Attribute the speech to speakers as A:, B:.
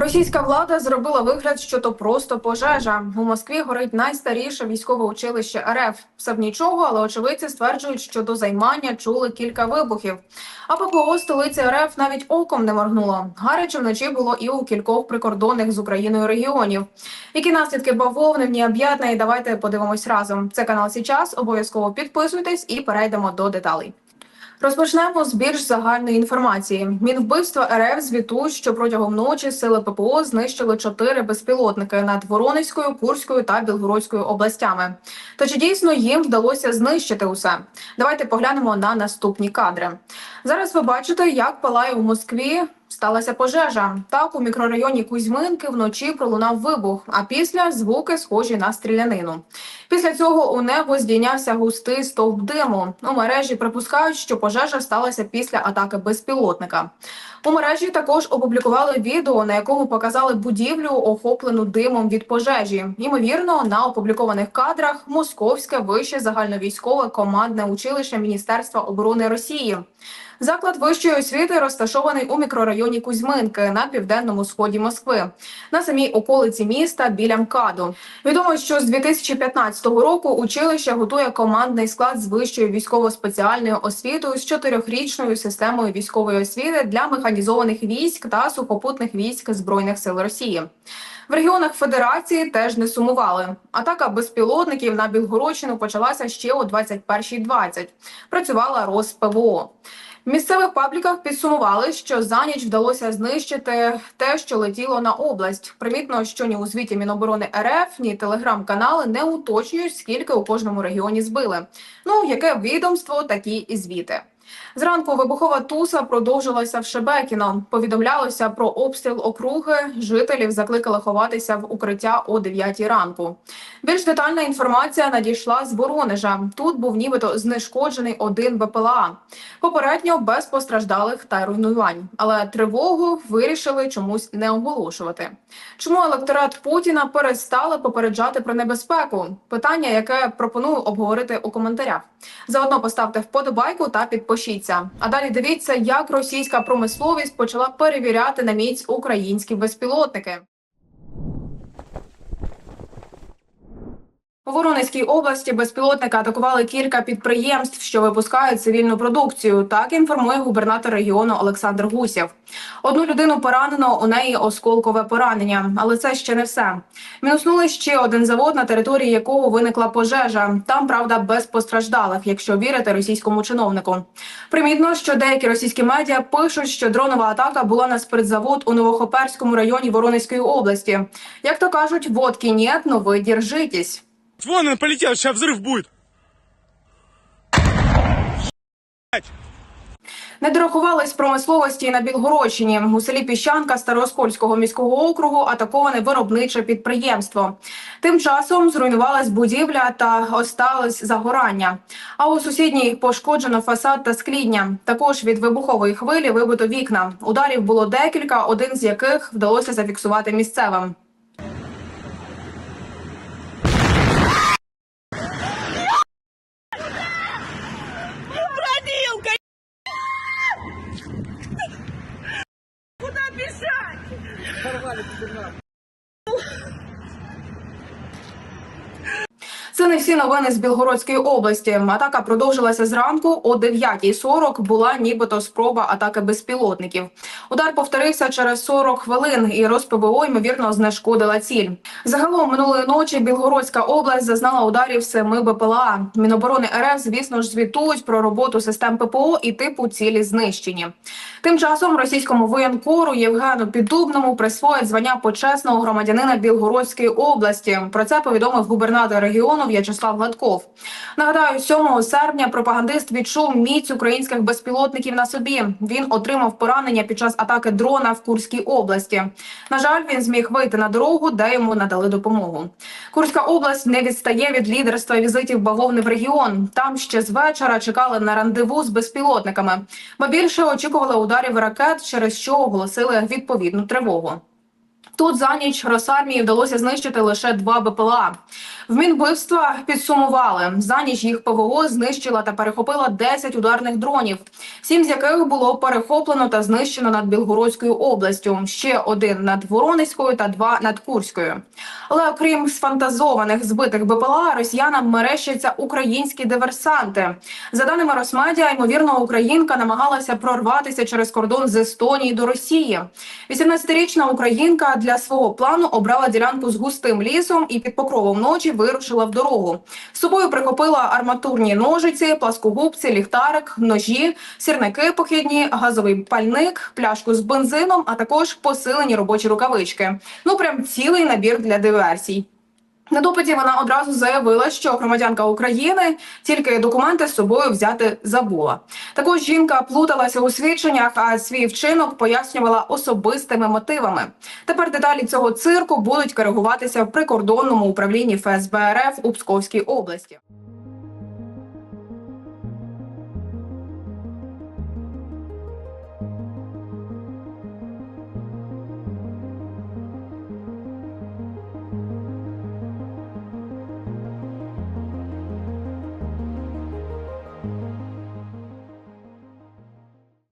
A: Російська влада зробила вигляд, що то просто пожежа. У Москві горить найстаріше військове училище РФ. Все б нічого, але очевидці стверджують, що до займання чули кілька вибухів. А ППО столиці РФ навіть оком не моргнуло. Гаряче вночі було і у кількох прикордонних з Україною регіонів. Які наслідки бавовни в необ'ятної? Давайте подивимось разом. Це канал Січас. Обов'язково підписуйтесь і перейдемо до деталей. Розпочнемо з більш загальної інформації. Мінвбивства РФ звітують, що протягом ночі сили ППО знищили чотири безпілотники над Воронезькою, Курською та Білгородською областями. То чи дійсно їм вдалося знищити усе? Давайте поглянемо на наступні кадри. Зараз ви бачите, як палає у Москві. Сталася пожежа. Так у мікрорайоні Кузьминки вночі пролунав вибух, а після звуки схожі на стрілянину. Після цього у небо здійнявся густий стовп диму. У мережі припускають, що пожежа сталася після атаки безпілотника. У мережі також опублікували відео, на якому показали будівлю, охоплену димом від пожежі. Ймовірно, на опублікованих кадрах Московське вище загальновійськове командне училище Міністерства оборони Росії. Заклад вищої освіти розташований у мікрорайоні Кузьминки на південному сході Москви, на самій околиці міста біля МКАДу. Відомо, що з 2015 року училище готує командний склад з вищою військово-спеціальною освітою з чотирьохрічною системою військової освіти для механізованих військ та сухопутних військ збройних сил Росії. В регіонах Федерації теж не сумували. Атака безпілотників на Білгородщину почалася ще о 21.20. Працювала РосПВО. Місцевих пабліках підсумували, що за ніч вдалося знищити те, що летіло на область. Примітно, що ні у звіті Міноборони РФ, ні телеграм-канали не уточнюють, скільки у кожному регіоні збили. Ну яке відомство, такі і звіти. Зранку вибухова туса продовжилася в Шебекіно. Повідомлялося про обстріл округи. Жителів закликали ховатися в укриття о 9 ранку. Більш детальна інформація надійшла з Воронежа. Тут був нібито знешкоджений один БПЛА. Попередньо без постраждалих та руйнувань, але тривогу вирішили чомусь не оголошувати. Чому електорат Путіна перестали попереджати про небезпеку? Питання, яке пропоную обговорити у коментарях. Заодно поставте вподобайку та підпишіться. А далі дивіться, як російська промисловість почала перевіряти на міць українські безпілотники. У Воронезькій області безпілотники атакували кілька підприємств, що випускають цивільну продукцію. Так інформує губернатор регіону Олександр Гусєв. Одну людину поранено, у неї осколкове поранення, але це ще не все. Мінуснули ще один завод, на території якого виникла пожежа. Там правда без постраждалих, якщо вірити російському чиновнику. Примітно, що деякі російські медіа пишуть, що дронова атака була на спиртзавод у Новохоперському районі Воронезької області. Як то кажуть, водки нет, но ви держитесь.
B: Вон он полетел, сейчас взрыв будет.
A: Не дорахувались промисловості на Білгородщині. У селі Піщанка Старооскольського міського округу атаковане виробниче підприємство. Тим часом зруйнувалась будівля та осталось загорання. А у сусідній пошкоджено фасад та скління. Також від вибухової хвилі вибито вікна. Ударів було декілька, один з яких вдалося зафіксувати місцевим. Це не всі новини з Білгородської області. Атака продовжилася зранку о 9.40 Була нібито спроба атаки безпілотників. Удар повторився через 40 хвилин, і РосПВО, ймовірно знешкодила ціль. Загалом минулої ночі Білгородська область зазнала ударів семи БПЛА. Міноборони РФ, звісно ж, звітують про роботу систем ППО і типу цілі знищені. Тим часом російському воєнкору Євгену Піддубному присвоїть звання почесного громадянина Білгородської області. Про це повідомив губернатор регіону В'ячеслав Гладков. Нагадаю, 7 серпня пропагандист відчув міць українських безпілотників на собі. Він отримав поранення під час атаки дрона в Курській області. На жаль, він зміг вийти на дорогу, де йому надали допомогу. Курська область не відстає від лідерства візитів бавовни в регіон. Там ще з вечора чекали на рандеву з безпілотниками, ба більше очікували ударів ракет, через що оголосили відповідну тривогу. Тут за ніч Росармії вдалося знищити лише два БПЛА. В Мінвбивства підсумували за ніч їх ПВО знищила та перехопила 10 ударних дронів, сім з яких було перехоплено та знищено над Білгородською областю. Ще один над Воронезькою та два над Курською. Але окрім сфантазованих збитих БПЛА, росіянам мерещаться українські диверсанти. За даними Росмедіа, ймовірно, українка намагалася прорватися через кордон з Естонії до Росії. 18-річна українка для свого плану обрала ділянку з густим лісом і під покровом ночі вирушила в дорогу. З собою прихопила арматурні ножиці, пласкогубці, ліхтарик, ножі, сірники похідні, газовий пальник, пляшку з бензином, а також посилені робочі рукавички. Ну прям цілий набір для диверсій. На допиті вона одразу заявила, що громадянка України тільки документи з собою взяти забула. Також жінка плуталася у свідченнях, а свій вчинок пояснювала особистими мотивами. Тепер деталі цього цирку будуть коригуватися в прикордонному управлінні ФСБ РФ у Псковській області.